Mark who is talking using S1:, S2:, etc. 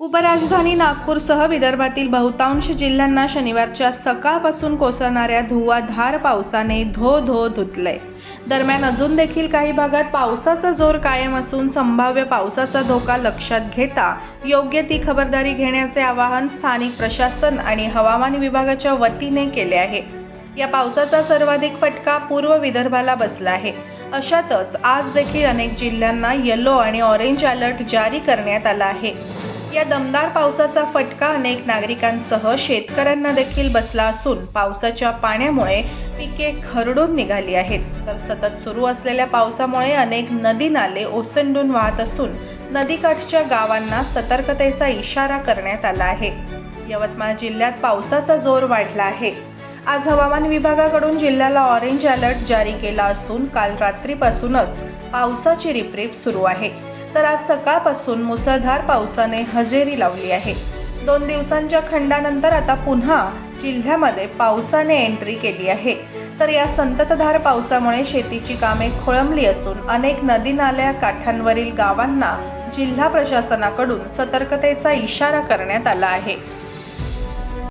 S1: उपराजधानी नागपूरसह विदर्भातील बहुतांश जिल्ह्यांना शनिवारच्या सकाळपासून कोसळणाऱ्या धुवाधार पावसाने धो धो धुतलंय. दरम्यान अजून देखील काही भागात पावसाचा जोर कायम असून संभाव्य पावसाचा धोका लक्षात घेता योग्य ती खबरदारी घेण्याचे आवाहन स्थानिक प्रशासन आणि हवामान विभागाच्या वतीने केले आहे. या पावसाचा सर्वाधिक फटका पूर्व विदर्भाला बसला आहे. अशातच आज देखील अनेक जिल्ह्यांना येलो आणि ऑरेंज अलर्ट जारी करण्यात आला आहे. या दमदार पावसाचा फटका अनेक नागरिकांसह शेतकऱ्यांना देखील बसला असून पावसाच्या पाण्यामुळे पिके खरडून निघाली आहेत. तर सतत सुरू असलेल्या पावसामुळे अनेक नदी नाले ओसंडून वाहत असून नदीकाठच्या गावांना सतर्कतेचा इशारा करण्यात आला आहे. यवतमाळ जिल्ह्यात पावसाचा जोर वाढला आहे. आज हवामान विभागाकडून जिल्ह्याला ऑरेंज अलर्ट जारी केला असून काल रात्रीपासूनच पावसाची रिपरिप सुरू आहे. तर आज सकाळपासून मुसळधार पावसाने हजेरी लावली आहे. दोन दिवसांच्या खंडानंतर आता पुन्हा जिल्ह्यामध्ये पावसाने एंट्री केली आहे. तर या संततधार पावसामुळे शेतीची कामे खोळंबली असून अनेक नदी नाल्या काठांवरील गावांना जिल्हा प्रशासनाकडून सतर्कतेचा इशारा करण्यात आला आहे.